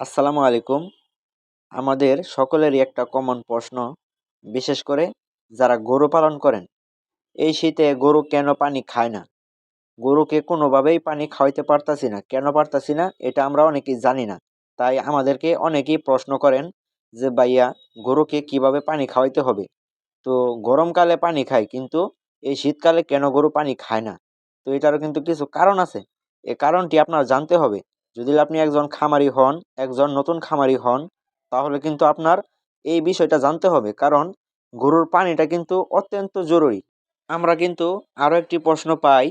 আসসালামু আলাইকুম। আমাদের সকলেরই একটা কমন প্রশ্ন, বিশেষ করে যারা গরু পালন করেন। এই শীতে গরু কেন পানি খায় না? গরুকে কোনোভাবেই পানি খাওয়াইতে পারতাছি না। কেন পারতাছি না? এটা আমরা অনেকেই জানি না। তাই আমাদেরকে অনেকেই প্রশ্ন করেন যে, ভাইয়া, গরুকে কীভাবে পানি খাওয়াইতে হবে? তো গরমকালে পানি খায়, কিন্তু এই শীতকালে কেন গরু পানি খায় না? তো এটারও কিন্তু কিছু কারণ আছে। এ কারণটি আপনার জানতে হবে। যদি আপনি একজন খামারি হন, একজন নতুন খামারি হন, তাহলে কিন্তু আপনার এই বিষয়টা জানতে হবে। কারণ গরুর পানিটা কিন্তু অত্যন্ত জরুরি। আমরা কিন্তু আরও একটি প্রশ্ন পাই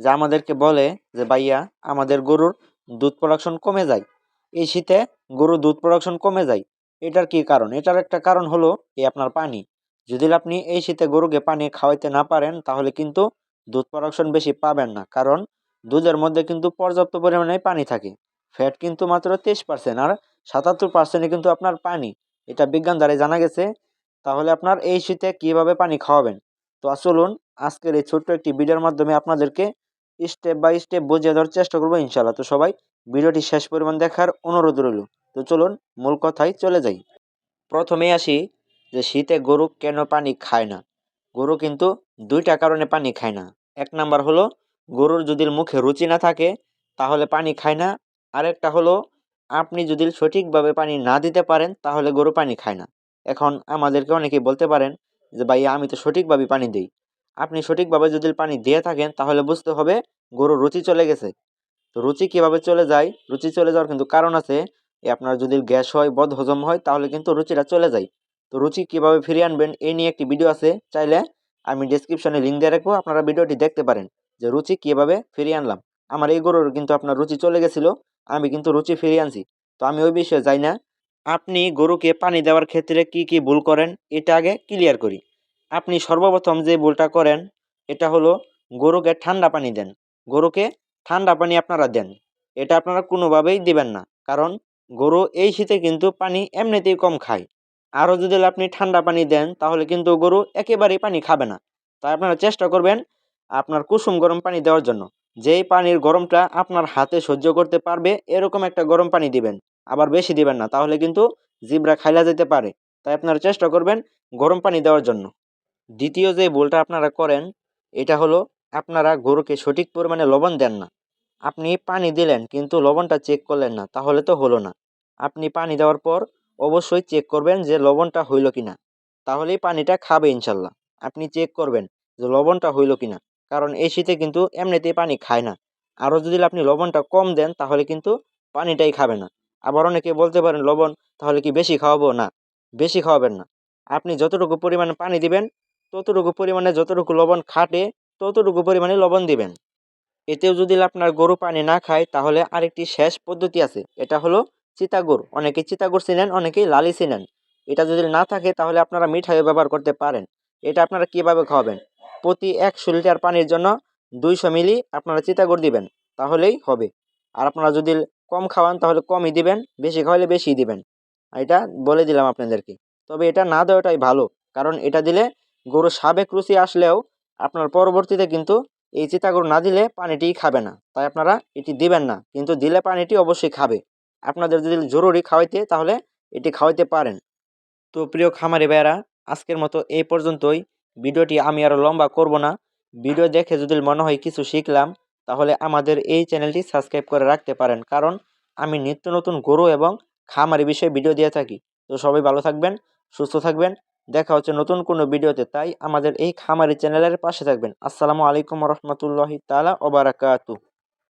যে আমাদেরকে বলে যে, ভাইয়া, আমাদের গরুর দুধ প্রোডাকশন কমে যায়। এই শীতে গরুর দুধ প্রোডাকশন কমে যায়। এটার কি কারণ? এটার একটা কারণ হলো এই আপনার পানি। যদি আপনি এই শীতে গরুকে পানি খাওয়াইতে না পারেন, তাহলে কিন্তু দুধ প্রোডাকশন বেশি পাবেন না। কারণ দুধের মধ্যে কিন্তু পর্যাপ্ত পরিমাণে পানি থাকে। ফ্যাট কিন্তু মাত্র তেইশ পার্সেন্ট আর সাতাত্তর পার্সেন্টে কিন্তু আপনার পানি। এটা বিজ্ঞান দ্বারাই জানা গেছে। তাহলে আপনার এই শীতে কীভাবে পানি খাওয়াবেন? তো চলুন আজকের এই ছোট্ট একটি ভিডিওর মাধ্যমে আপনাদেরকে স্টেপ বাই স্টেপ বুঝিয়ে দেওয়ার চেষ্টা করব ইনশাল্লাহ তো সবাই ভিডিওটি শেষ পরিমাণ দেখার অনুরোধ রইল। তো চলুন মূল কথায় চলে যাই। প্রথমে আসি যে শীতে গরু কেন পানি খায় না? গরু কিন্তু দুইটা কারণে পানি খায় না। এক নাম্বার হলো গরুর যদি মুখে রুচি না থাকে, তাহলে পানি খায় না। আরেকটা হলো, আপনি যদি সঠিকভাবে পানি না দিতে পারেন, তাহলে গরু পানি খায় না। এখন আমাদেরকে অনেকেই বলতে পারেন যে, ভাইয়া, আমি তো সঠিকভাবে পানি দিই। আপনি সঠিকভাবে যদি পানি দিয়ে থাকেন, তাহলে বুঝতে হবে গরুর রুচি চলে গেছে। তো রুচি কীভাবে চলে যায়? রুচি চলে যাওয়ার কিন্তু কারণ আছে। আপনার যদি গ্যাস হয়, বদ হজম হয়, তাহলে কিন্তু রুচিটা চলে যায়। তো রুচি কীভাবে ফিরিয়ে আনবেন এই নিয়ে একটি ভিডিও আছে। চাইলে আমি ডিসক্রিপশনে লিঙ্ক দিয়ে রাখব, আপনারা ভিডিওটি দেখতে পারেন। যে রুচি কীভাবে ফিরিয়ে আনলাম। আমার এই গরুর কিন্তু আপনার রুচি চলে গেছিল, আমি কিন্তু রুচি ফিরিয়ে আনছি। তো আমি ওই বিষয়ে যাই না। আপনি গরুকে পানি দেওয়ার ক্ষেত্রে কি কি ভুল করেন, এটা আগে ক্লিয়ার করি। আপনি সর্বপ্রথম যে ভুলটা করেন, এটা হলো গরুকে ঠান্ডা পানি দেন। গরুকে ঠান্ডা পানি আপনারা দেন। এটা আপনারা কোনোভাবেই দিবেন না। কারণ গরু এই শীতে কিন্তু পানি এমনিতেই কম খায়। আরও যদি আপনি ঠান্ডা পানি দেন, তাহলে কিন্তু গরু একেবারেই পানি খাবে না। তাই আপনারা চেষ্টা করবেন আপনার কুসুম গরম পানি দেওয়ার জন্য। যেই পানির গরমটা আপনার হাতে সহ্য করতে পারবে, এরকম একটা গরম পানি দিবেন। আবার বেশি দিবেন না, তাহলে কিন্তু জিবরা খাইলা যেতে পারে। তাই আপনারা চেষ্টা করবেন গরম পানি দেওয়ার জন্য। দ্বিতীয় যে ভুলটা আপনারা করেন, এটা হলো আপনারা গরুকে সঠিক পরিমাণে লবণ দেন না। আপনি পানি দিলেন, কিন্তু লবণটা চেক করলেন না, তাহলে তো হলো না। আপনি পানি দেওয়ার পর অবশ্যই চেক করবেন যে লবণটা হইল কিনা। তাহলেই পানিটা খাবে ইনশাল্লাহ। আপনি চেক করবেন যে লবণটা হইল কিনা। কারণ এই শীতে কিন্তু এমনিতেই পানি খায় না। আরও যদি আপনি লবণটা কম দেন, তাহলে কিন্তু পানিটাই খাবে না। আবার অনেকে বলতে পারেন, লবণ, তাহলে কি বেশি খাওয়াবো? না, বেশি খাওয়াবেন না। আপনি যতটুকু পরিমাণে পানি দিবেন, ততটুকু পরিমাণে যতটুকু লবণ খাটে, ততটুকু পরিমাণে লবণ দিবেন। এতেও যদি আপনার গরু পানি না খায়, তাহলে আরেকটি শেষ পদ্ধতি আছে। এটা হলো চিতাগুর। অনেকে চিতাগুর চিনেন, অনেকেই লালি চিনেন। এটা যদি না থাকে, তাহলে আপনারা মিঠাইও ব্যবহার করতে পারেন। এটা আপনারা কীভাবে খাওয়াবেন? প্রতি একশো লিটার পানির জন্য দুইশো মিলি আপনারা চিতাগুড় দিবেন, তাহলেই হবে। আর আপনারা যদি কম খাওয়ান, তাহলে কমই দিবেন, বেশি খাওয়ালে বেশি দিবেন। এটা বলে দিলাম আপনাদেরকে। তবে এটা না দেওয়াটাই ভালো, কারণ এটা দিলে গরু সাবেক রুচি আসলেও আপনার পরবর্তীতে কিন্তু এই চিতাগুড় না দিলে পানিটি খাবে না। তাই আপনারা এটি দিবেন না, কিন্তু দিলে পানিটি অবশ্যই খাবে। আপনাদের যদি জরুরি খাওয়াইতে, তাহলে এটি খাওয়াইতে পারেন। তো প্রিয় খামারি ভাইয়েরা, আজকের মতো এই পর্যন্তই। ভিডিওটি আমি আরও লম্বা করব না। ভিডিও দেখে যদি মনে হয় কিছু শিখলাম, তাহলে আমাদের এই চ্যানেলটি সাবস্ক্রাইব করে রাখতে পারেন। কারণ আমি নিত্য নতুন গরু এবং খামারি বিষয়ে ভিডিও দিয়ে থাকি। তো সবাই ভালো থাকবেন, সুস্থ থাকবেন। দেখা হচ্ছে নতুন কোনো ভিডিওতে। তাই আমাদের এই খামারি চ্যানেলের পাশে থাকবেন। আসসালামু আলাইকুম রহমতুল্লাহি তালা ওবারাকাতু